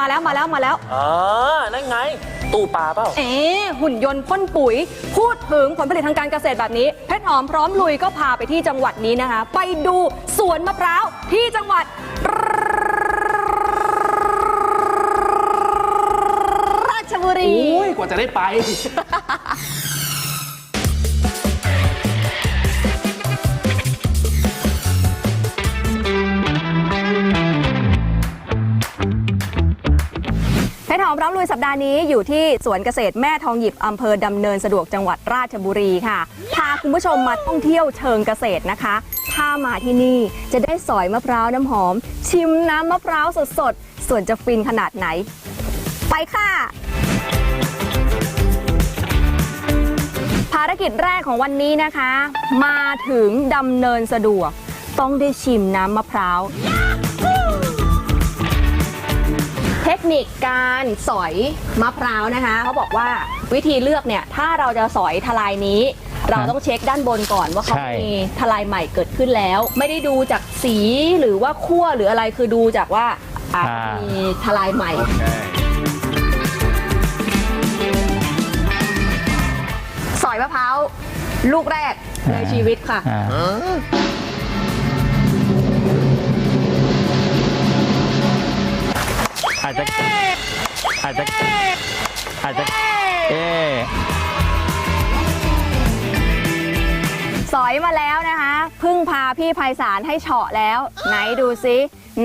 มาแล้ว อ๋อ นั่นไง ตู้ปลาเปล่า เอ๊ะหุ่นยนต์พ่นปุ๋ย พูดถึงผลผลิตทางการเกษตรแบบนี้ เพชรหอมพร้อมลุยก็พาไปที่จังหวัดนี้นะคะ ไปดูสวนมะพร้าวที่จังหวัดราชบุรีอุ้ย กว่าจะได้ไป เพชรหอมพร้อมลุยสัปดาห์นี้อยู่ที่สวนเกษตรแม่ทองหยิบอำเภอดำเนินสะดวกจังหวัดราชบุรีค่ะ พาคุณผู้ชมมาท่องเที่ยวเชิงเกษตรนะคะ ถ้ามาที่นี่จะได้สอยมะพร้าวน้ำหอม ชิมน้ำมะพร้าวสดๆ ส่วนจะฟินขนาดไหน ไปค่ะ ภารกิจแรกของวันนี้นะคะ มาถึงดำเนินสะดวก ต้องได้ชิมน้ำมะพร้าว ทคนิคการสอยมะพร้าวนะคะเขาบอกว่าวิธีเลือกเนี่ยถ้าเราจะสอยทลายนี้ เราต้องเช็คด้านบนก่อนว่าเขาใช่ มีทลายใหม่เกิดขึ้นแล้ว ไม่ได้ดูจากสีหรือว่าขั้วหรืออะไรคือดูจากว่าอาจจะมีทลายใหม่ สอยมะพร้าวลูกแรกในชีวิตค่ะ อ่า อาจจะอาจจะอาจจะเอ๊ะสอยมาแล้วนะคะเพึ่งพาพี่ไพศาลให้เฉาะแล้ว ไหนดูซิ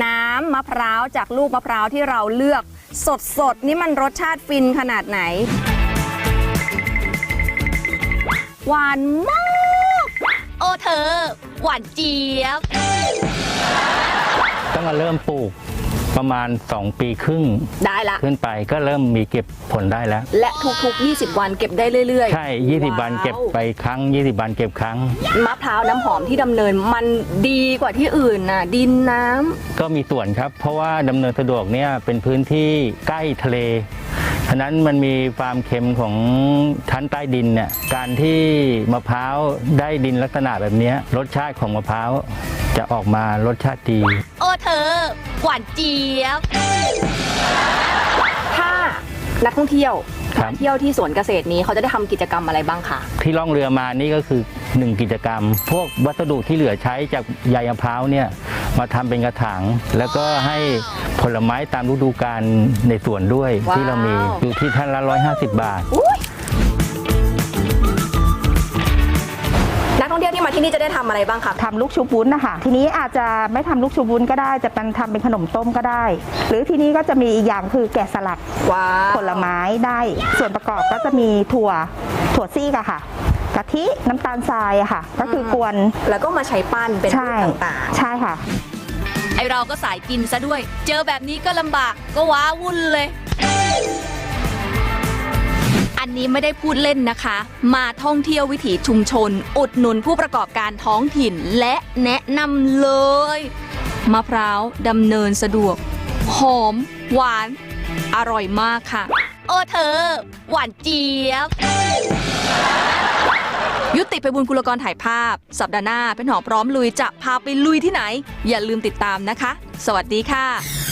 น้ำมะพร้าวจากลูกมะพร้าวที่เราเลือก สดสดๆนี่มันรสชาติฟินขนาดไหน หวานมาก โอ้เธอ หวานเจี๊ยบ ต้องมาเริ่มปลูก ประมาณ 2 ปีครึ่งได้ละ ขึ้นไปก็เริ่มมีเก็บผลได้แล้ว และทุกๆ 20 วันเก็บได้เรื่อยๆ ใช่ 20 วันเก็บไปครั้ง 20 วันเก็บครั้ง มะพร้าวน้ำหอมที่ดำเนินมันดีกว่าที่อื่นน่ะ ดินน้ำก็มีส่วนครับ เพราะว่าดำเนินสะดวกเนี่ยเป็นพื้นที่ใกล้ทะเลฉะนั้นมันมีความเค็มของชั้นใต้ดินเนี่ยการที่มะพร้าวได้ดินลักษณะแบบเนี้ยรสชาติของมะพร้าวจะออกมารสชาติดีโอ้เธอ หวานเจี๊ยบ ถ้านักท่องเที่ยวครับมาเที่ยวที่สวนเกษตรนี้เขาจะได้ทำกิจกรรมอะไรบ้างคะที่ล่องเรือมานี่ก็คือหนึ่งกิจกรรม พวกวัสดุที่เหลือใช้จากใยมะพร้าวเนี่ย มาทำเป็นกระถางแล้วก็ให้ผลไม้ตามฤดูกาลในสวนด้วยว้าวที่เรามีอยู่ที่ท่านละ 150 บาท นักท่องเที่ยวที่มาที่นี่จะได้ทำอะไรบ้างคะทำลูกชุบวุ้นนะคะทีนี้อาจจะไม่ทำลูกชุบวุ้นก็ได้จะเป็นทำเป็นขนมต้มก็ได้ หรือทีนี้ก็จะมีอีกอย่างคือแกะสลักว้าวผลไม้ได้ ส่วนประกอบก็จะมีถั่วถั่วซีกอะค่ะ กะทิน้ำตาลทรายอะค่ะ ก็คือกวน แล้วก็มาใช้ปั้นเป็นรูใช่ปต่างใช่ค่ะ ไอเราก็สายกินซะด้วย เจอแบบนี้ก็ลำบากก็ว้าวุ่นเลย อันนี้ไม่ได้พูดเล่นนะคะ มาท่องเที่ยววิถีชุมชน อุดหนุนผู้ประกอบการท้องถิ่นและแนะนำเลยมะพร้าวดำเนินสะดวก หอม หวาน อร่อยมากค่ะ โอ้เธอ หวานเจี๊ยบ ยุติไปบุญกุลกรถ่ายภาพ สัปดาห์หน้าเป็นหอพร้อมลุยจะพาไปลุยที่ไหน อย่าลืมติดตามนะคะ สวัสดีค่ะ